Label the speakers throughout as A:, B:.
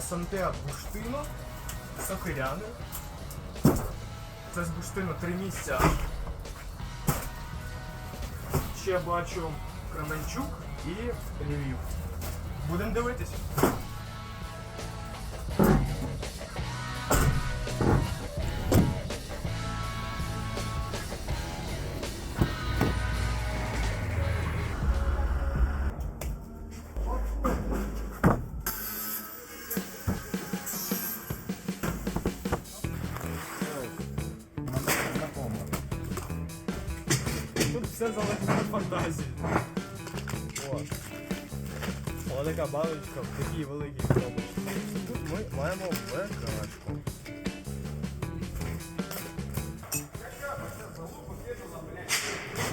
A: СНТ Буштино, Сокиряни. Це з Буштино три місця. Ще бачу Кременчук і Львів. Будемо дивитись. Тут все залежить від фантазії. От. Ось така баночка в такій великій коробочці. Тут ми маємо бекашку.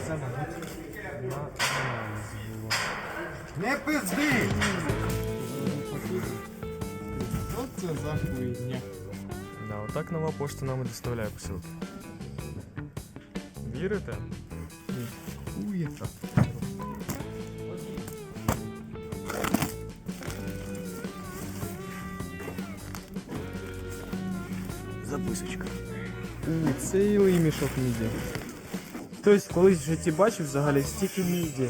A: Це мабуть на.
B: Не пизди! Що це за хуйня?
A: Да, отак нова пошта нам і доставляє посилки. Вірите?
B: Хуя.
A: Записочка. Цілий мішок міді. Хтось колись в житті бачив взагалі стільки міді.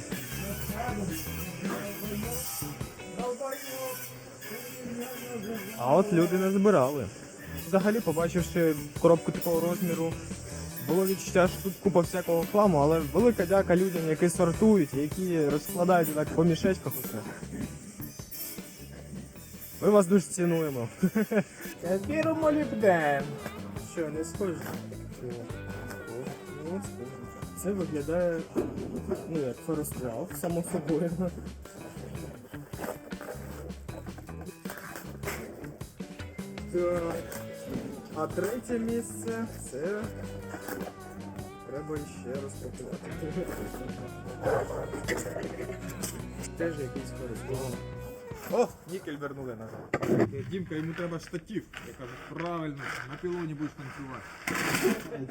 A: А от люди не збирали. Взагалі, побачивши коробку такого розміру, було відчуття, що тут купа всякого хламу, але велика дяка людям, які сортують, які розкладають так по мішечках усе. Ми вас дуже цінуємо. Віру молібден. Що, не схоже? Це виглядає ну, як форестрал, само собою. Так. А третє місце це треба ще розпакувати. Теж якийсь форестрал. О, нікель вернули назад.
B: Дімка, йому треба штатив. Я кажу, правильно, на пілоні будеш танцювати. І.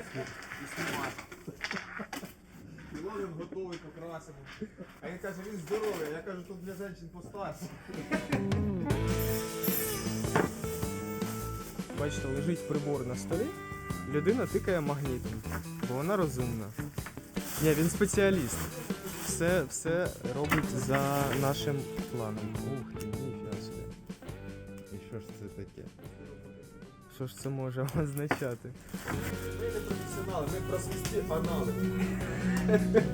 B: Пілон він готовий, покрасимо. А він каже, він здоровий, я кажу, тут для жінок постарше.
A: Бачите, лежить прибор на столі, людина тикає магнітом, бо вона розумна. Ні, він спеціаліст. Все, все робить за нашим планом. Ух ти, ніфіга собі.
B: І що ж це таке?
A: Що ж це може означати?
B: Ми не професіонали, ми просвісті анали.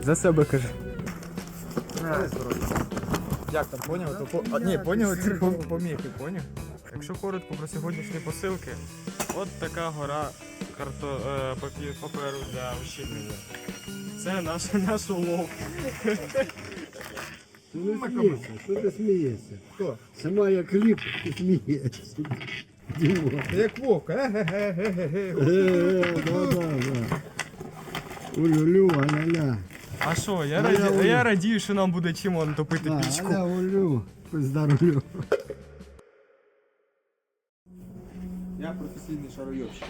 A: За себе кажи.
B: Як там, поняв? Ні, поняв, ці по- поняв?
A: Якщо коротко про сьогоднішні посилки, от така гора карто... е, папі- паперу для ощільнення. Це наш, наш улов.
C: Ти не смієшся, що ти смієшся?
B: Хто?
C: Сама як кліп, ти смієшся. Діма.
B: Як вовка, е-ге-ге-ге-ге.
C: Е, да, да, да. Улю-лю, аля-ля.
A: А що, я,
C: А
A: раді... я радію, що нам буде чим он топити
C: Да,
A: пічку.
C: аля, улю, пиздарулю.
B: Я професійний шаройовщик.